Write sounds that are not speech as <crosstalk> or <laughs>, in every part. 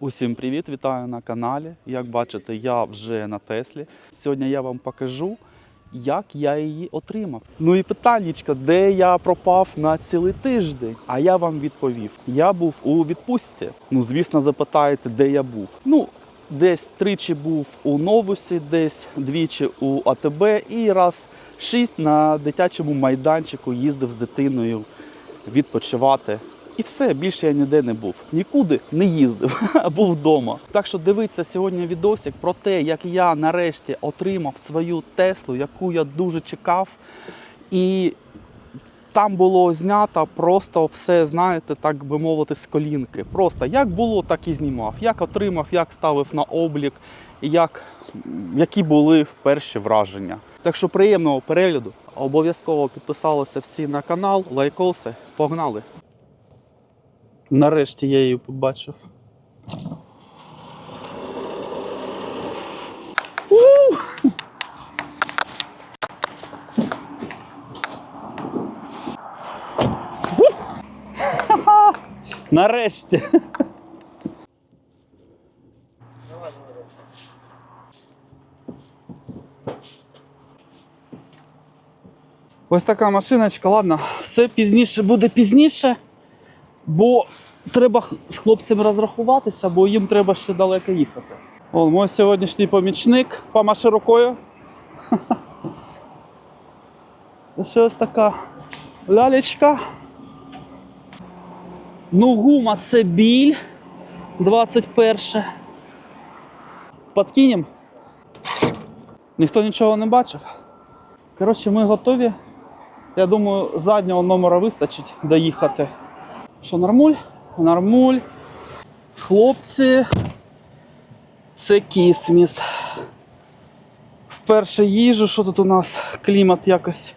Усім привіт, вітаю на каналі. Як бачите, я вже на Теслі. Сьогодні я вам покажу, як я її отримав. Ну і питаннячка, де я пропав на цілий тиждень. А я вам відповів: я був у відпустці. Ну, звісно, запитаєте, де я був. Ну, десь тричі був у Новусі, десь двічі у АТБ і раз шість на дитячому майданчику їздив з дитиною відпочивати. І все, більше я ніде не був. Нікуди не їздив, <laughs> а був вдома. Так що дивіться сьогодні відосик про те, як я нарешті отримав свою Теслу, яку я дуже чекав. І там було знято просто все, знаєте, так би мовити, з колінки. Просто як було, так і знімав. Як отримав, як ставив на облік, як, які були перші враження. Так що приємного перегляду. Обов'язково підписалися всі на канал, лайкоси. Погнали! Нарешті я її побачив. Нарешті. Ось така машиночка, ладно, все пізніше буде пізніше, бо треба з хлопцями розрахуватися, бо їм треба ще далеко їхати. О, мій сьогоднішній помічник, помаши рукою. <laughs> Ось ось така лялечка. Ну, гума це біль. 21. Подкинем. Ніхто нічого не бачив. Коротше, ми готові. Я думаю, заднього номера вистачить доїхати. Що, нормуль? Нормуль. Хлопці. Це кісміс. Вперше їжу, що тут у нас клімат якось.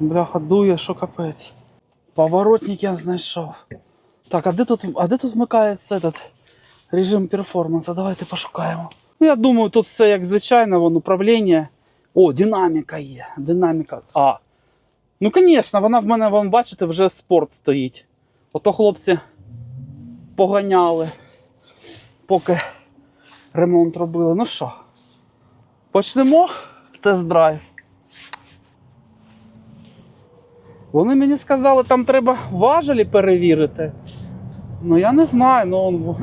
Бляха, дує, що капець. Поворотник я знайшов. Так, а де тут, а де тут вмикається этот режим перформансу? Давайте пошукаємо. Ну, я думаю, тут все як звичайно, вон управління. О, динаміка є. Динаміка. А. Ну, звісно, вона в мене, вам бачите, вже спорт стоїть. Ото хлопці поганяли, поки ремонт робили. Ну що, почнемо тест-драйв. Вони мені сказали, там треба важелі перевірити. Ну я не знаю, ну.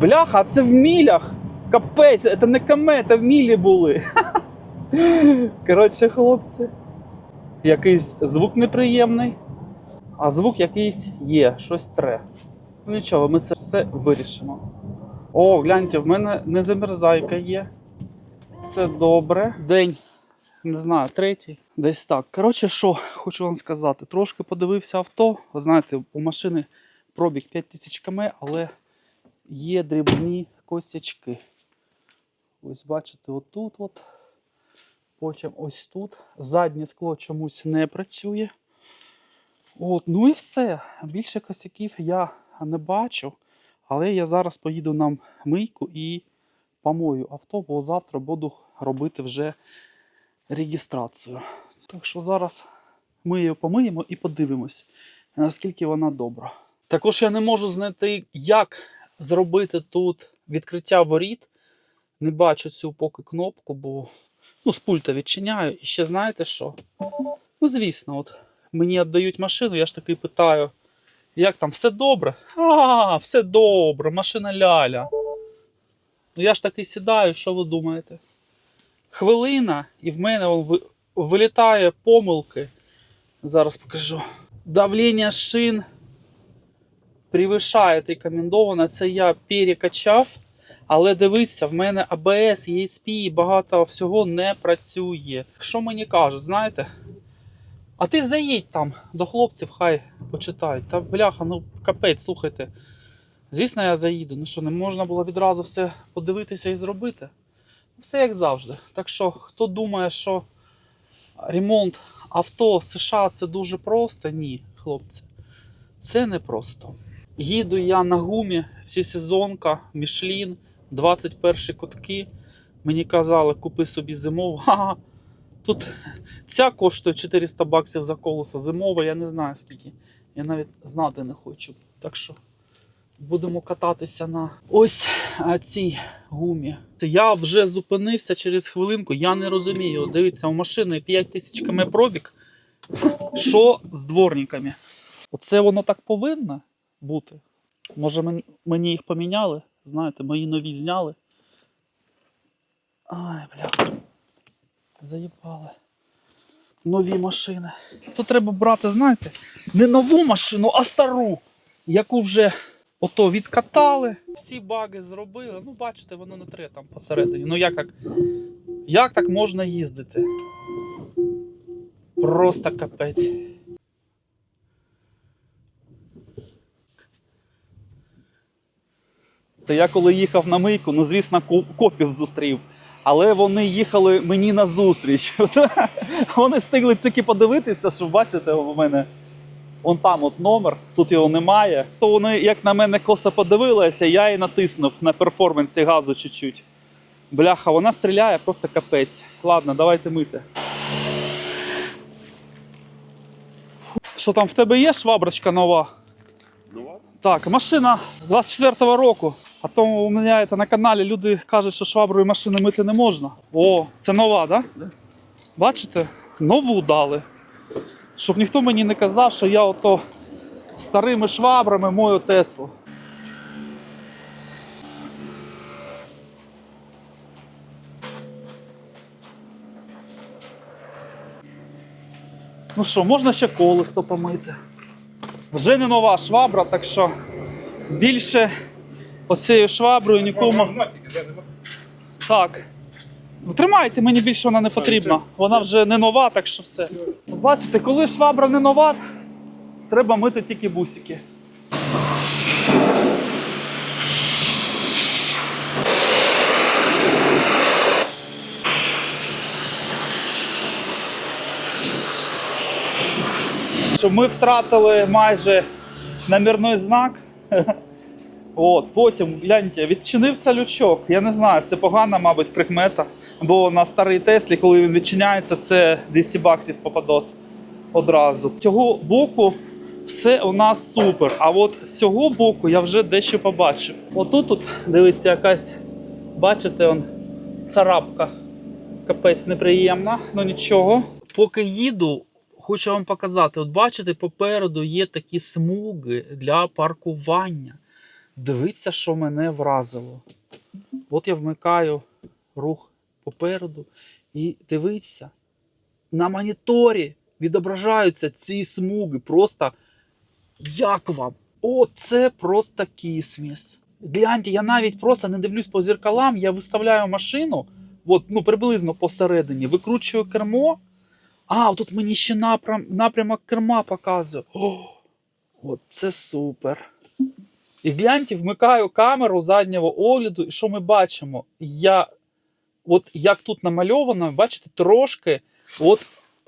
Бляха, а це в мілях. Капець, це не каме, це в мілі були. Коротше, хлопці. Якийсь звук неприємний, а звук якийсь є, щось тре. Ну нічого, ми це все вирішимо. О, гляньте, в мене незамерзайка є. Це добре. День, не знаю, третій. Десь так. Коротше, що хочу вам сказати. Трошки подивився авто. Ви знаєте, у машини пробіг 5000 км, але є дрібні косячки. Ось бачите, отут от. Потім ось тут. Заднє скло чомусь не працює. От, ну і все. Більше косяків я не бачу. Але я зараз поїду на мийку і помою авто, бо завтра буду робити вже реєстрацію. Так що зараз ми її помиємо і подивимось, наскільки вона добра. Також я не можу знайти, як зробити тут відкриття воріт. Не бачу цю поки кнопку, бо ну, з пульта відчиняю. І ще знаєте що? Ну, звісно, от мені віддають машину, я ж таки питаю, як там, все добре? А, все добре, машина ляля. Ну я ж таки сідаю, що ви думаєте? Хвилина, і в мене вилітає помилки. Зараз покажу. Давлення шин превишає рекомендоване. Це я перекачав. Але дивіться, в мене ABS, ESP і багато всього не працює. Що мені кажуть, знаєте? А ти заїдь там до хлопців, хай почитають. Та бляха, ну капець, слухайте. Звісно, я заїду. Ну що, не можна було відразу все подивитися і зробити? Все як завжди. Так що, хто думає, що ремонт авто в США це дуже просто, ні, хлопці. Це не просто. Їду я на гумі, всесезонка, Мішлін, 21 кутки. Мені казали, купи собі зимову. <laughs> Ха-ха. Тут ця коштує 400 баксів за колесо. Зимова, я не знаю скільки. Я навіть знати не хочу. Так що Будемо кататися на ось цій гумі. Я вже зупинився через хвилинку, я не розумію. Дивіться, у машини 5 тисяч км пробіг. Що з дворниками? Оце воно так повинно бути. Може, мені їх поміняли? Знаєте, мої нові зняли. Ай, бля. Заїбали. Нові машини. То треба брати, знаєте, не нову машину, а стару, яку вже ото відкатали, всі баги зробили. Ну, бачите, воно не тре там посередині. Ну як так? Як так можна їздити? Просто капець. Та я коли їхав на мийку, ну звісно, копів зустрів. Але вони їхали мені на зустріч. <laughs> Вони встигли тільки подивитися, що бачите, у мене он там от номер, тут його немає. То вони, як на мене, косо подивилися, я і натиснув на перформансі газу чуть-чуть. Бляха, вона стріляє просто капець. Ладно, давайте мити. Що там в тебе є шваброчка нова? Нова? Так, машина 24-го року. А то у мене на каналі люди кажуть, що шваброю машини мити не можна. О, це нова, так? Да. Бачите? Нову дали. Щоб ніхто мені не казав, що я ото старими швабрами мою Теслу. Ну що, можна ще колесо помити. Вже не нова швабра, так що більше оцією шваброю нікому. Так. Ну, Тримайте, мені більше вона не потрібна. Вона вже не нова, так що все. От Бачите, коли швабра не нова, треба мити тільки бусики. Щоб ми втратили майже номерний знак. <laughs> От, потім, гляньте, відчинився лючок. Я не знаю, це погана, мабуть, прикмета. Бо на старий Теслі, коли він відчиняється, це 200 баксів попадос одразу. З цього боку все у нас супер. А от з цього боку я вже дещо побачив. Отут, тут, дивіться, якась, бачите, он, царапка. Капець неприємна, ну нічого. Поки їду, хочу вам показати: от бачите, попереду є такі смуги для паркування. Дивіться, що мене вразило. От я вмикаю рух попереду і дивіться, на моніторі відображаються ці смуги. Просто як вам? О, це просто кісміс. Гляньте, я навіть просто не дивлюсь по зеркалам, я виставляю машину, от, ну, приблизно посередині, викручую кермо. А, тут мені ще напрям, напрямок керма показує. О, от це супер. І гляньте, вмикаю камеру заднього огляду, і що ми бачимо? Я, от як тут намальовано, бачите, трошки от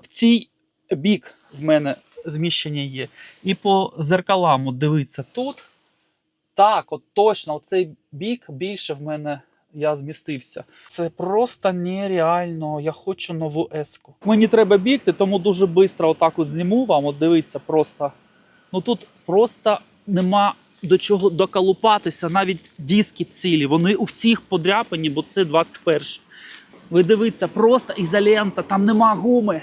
в цей бік в мене зміщення є. І по зеркалам, от дивіться, тут. Так, от точно, цей бік більше в мене я змістився. Це просто нереально. Я хочу нову еску. Мені треба бігти, тому дуже швидко отак от зніму вам. От дивіться, просто. Ну тут просто нема до чого доколупатися, навіть диски цілі. Вони у всіх подряпані, бо це 21. Ви дивіться, просто ізолента, там нема гуми.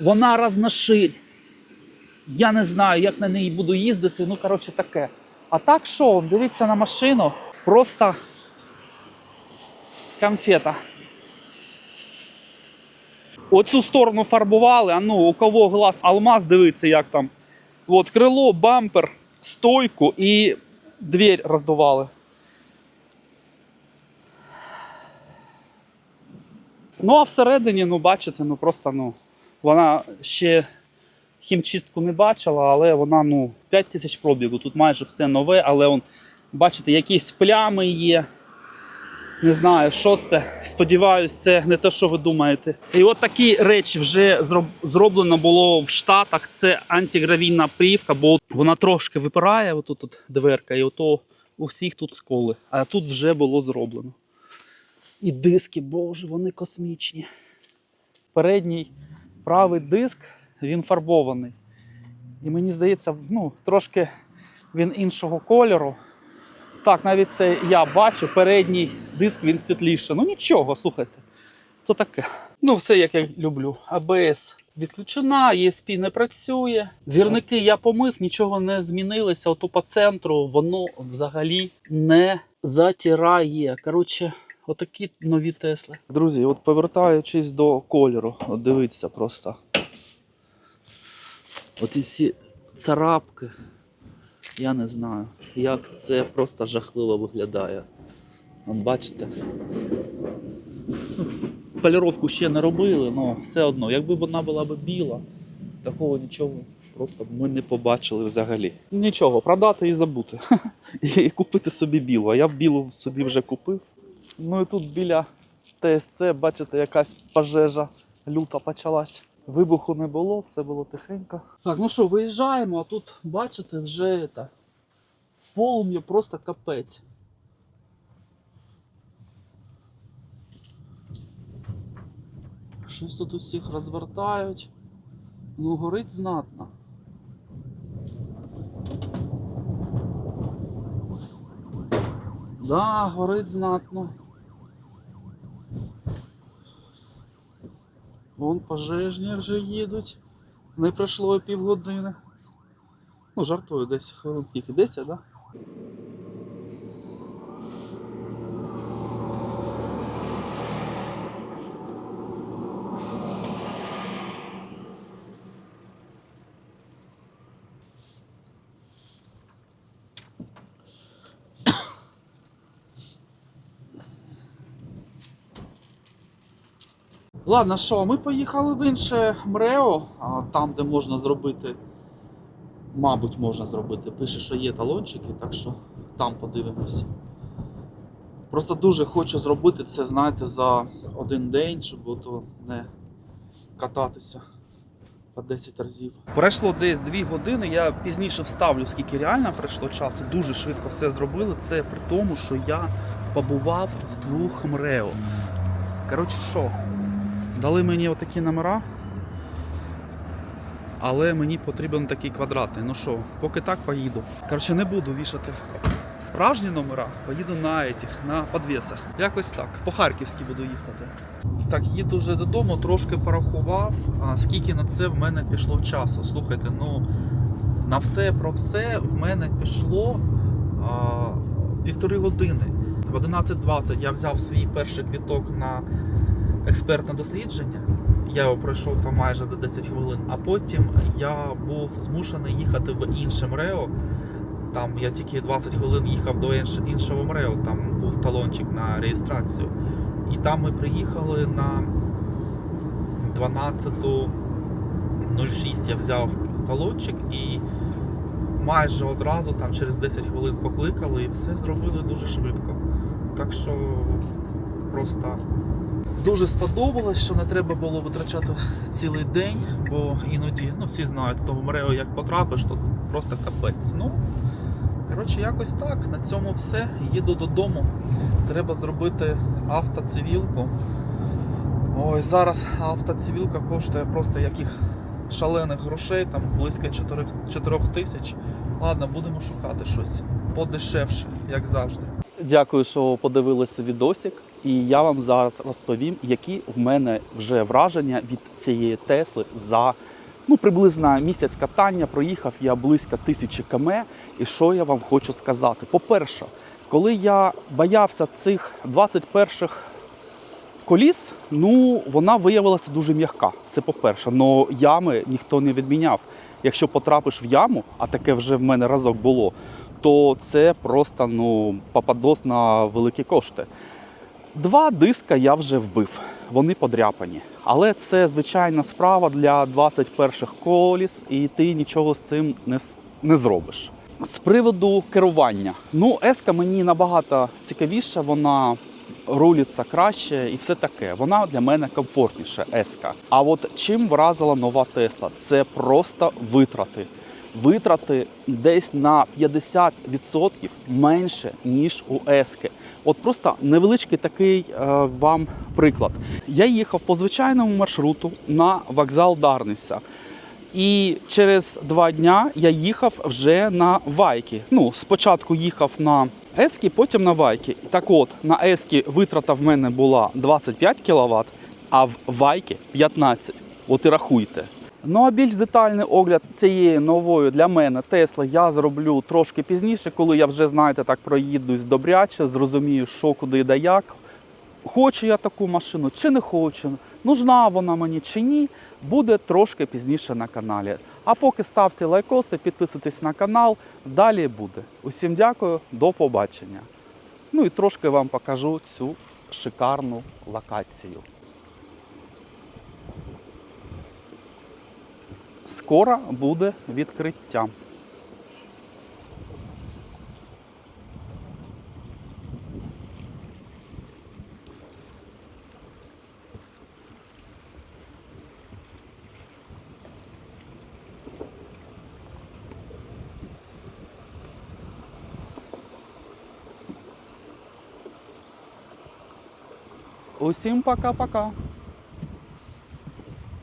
Вона розноширь. Я не знаю, як на неї буду їздити. Ну, коротше, таке. А так що, дивіться на машину, просто конфета. Оцю сторону фарбували, а ну, у кого глаз алмаз, дивиться, як там. От крило, бампер, стойку і дверь роздували. Ну, а всередині, ну, бачите, ну просто ну, вона ще хімчистку не бачила, але вона ну, 5 тисяч пробігу. Тут майже все нове, але он, бачите, якісь плями є. Не знаю, що це. Сподіваюсь, це не те, що ви думаєте. І от такі речі вже зроблено було в Штатах. Це антигравійна плівка, бо вона трошки випирає, отут тут дверка, і ото у всіх тут сколи. А тут вже було зроблено. І диски, боже, вони космічні. Передній правий диск, він фарбований. І мені здається, ну, трошки він іншого кольору. Так, навіть це я бачу, передній диск він світліше. Ну нічого, слухайте. То таке. Ну, все як я люблю. АБС відключена, ESP не працює. Двірники я помив, нічого не змінилося. Ото по центру воно взагалі не затирає. Коротше, отакі нові Тесли. Друзі, от повертаючись до кольору, от дивіться просто. От ці царапки. Я не знаю, як це просто жахливо виглядає. От бачите. Поліровку ще не робили, але все одно, якби вона була б біла, такого нічого просто ми не побачили взагалі. Нічого, продати і забути. <laughs> І купити собі білу. А я білу собі вже купив. Ну і тут біля ТСЦ, бачите, якась пожежа люта почалась. Вибуху не було, все було тихенько. Так, ну що, виїжджаємо, а тут, бачите, вже це, полум'я просто капець. Щось тут усіх розвертають. Ну, горить знатно. Да, горить знатно. Вон пожежні вже їдуть. Не пройшло півгодини. Ну, жартую, десь хвилин скільки? 10, да? Ладно, що, ми поїхали в інше МРЕО, там, де можна зробити, мабуть, можна зробити. Пише, що є талончики, так що там подивимось. Просто дуже хочу зробити це, знаєте, за один день, щоб ото не кататися по 10 разів. Пройшло десь 2 години, я пізніше вставлю, скільки реально пройшло часу. Дуже швидко все зробили. Це при тому, що я побував в двох МРЕО. Коротше, що? Дали мені отакі номера, але мені потрібен такий квадратний. Ну що, поки так поїду. Коротше, не буду вішати справжні номера, поїду на этих, на подвесах. Якось так. По Харківськи буду їхати. Так, їду вже додому, трошки порахував, а скільки на це в мене пішло часу. Слухайте, ну на все про все в мене пішло а, півтори години. В 11.20 я взяв свій перший квіток на експертне дослідження. Я його пройшов там майже за 10 хвилин, а потім я був змушений їхати в інше МРЕО. Там я тільки 20 хвилин їхав до іншого МРЕО, там був талончик на реєстрацію. І там ми приїхали на 12.06 я взяв талончик і майже одразу, там через 10 хвилин покликали і все зробили дуже швидко. Так що просто Дуже сподобалось, що не треба було витрачати цілий день, бо іноді, ну всі знають, то в МРЕО як потрапиш, то просто капець. Ну, коротше, якось так. На цьому все. Їду додому. Треба зробити автоцивілку. Ой, зараз автоцивілка коштує просто яких шалених грошей, там близько 4, 4 тисяч. Ладно, будемо шукати щось подешевше, як завжди. Дякую, що подивилися відосик. І я вам зараз розповім, які в мене вже враження від цієї Тесли за ну, приблизно місяць катання. Проїхав я близько тисячі км. І що я вам хочу сказати? По-перше, коли я боявся цих 21-х коліс, ну вона виявилася дуже м'яка. Це по-перше, але ями ніхто не відміняв. Якщо потрапиш в яму, а таке вже в мене разок було, то це просто ну, попадос на великі кошти. Два диска я вже вбив, вони подряпані. Але це звичайна справа для 21-х коліс, і ти нічого з цим не, не зробиш. З приводу керування. Ну, еска мені набагато цікавіша, вона рулиться краще і все таке. Вона для мене комфортніша еска. А от чим вразила нова Тесла? Це просто витрати. Витрати десь на 50% менше, ніж у ески. От просто невеличкий такий е, вам приклад. Я їхав по звичайному маршруту на вокзал Дарниця. І через два дня я їхав вже на вайки. Ну, спочатку їхав на Ескі, потім на вайки. Так от, на Ескі витрата в мене була 25 кВт, а в вайки 15. От і рахуйте. Ну а більш детальний огляд цієї нової для мене Тесли я зроблю трошки пізніше, коли я вже, знаєте, так проїдусь добряче, зрозумію, що куди да як. Хочу я таку машину чи не хочу, нужна вона мені чи ні, буде трошки пізніше на каналі. А поки ставте лайкоси, підписуйтесь на канал, далі буде. Усім дякую, до побачення. Ну і трошки вам покажу цю шикарну локацію. Скоро буде відкриття. Усім пока-пока.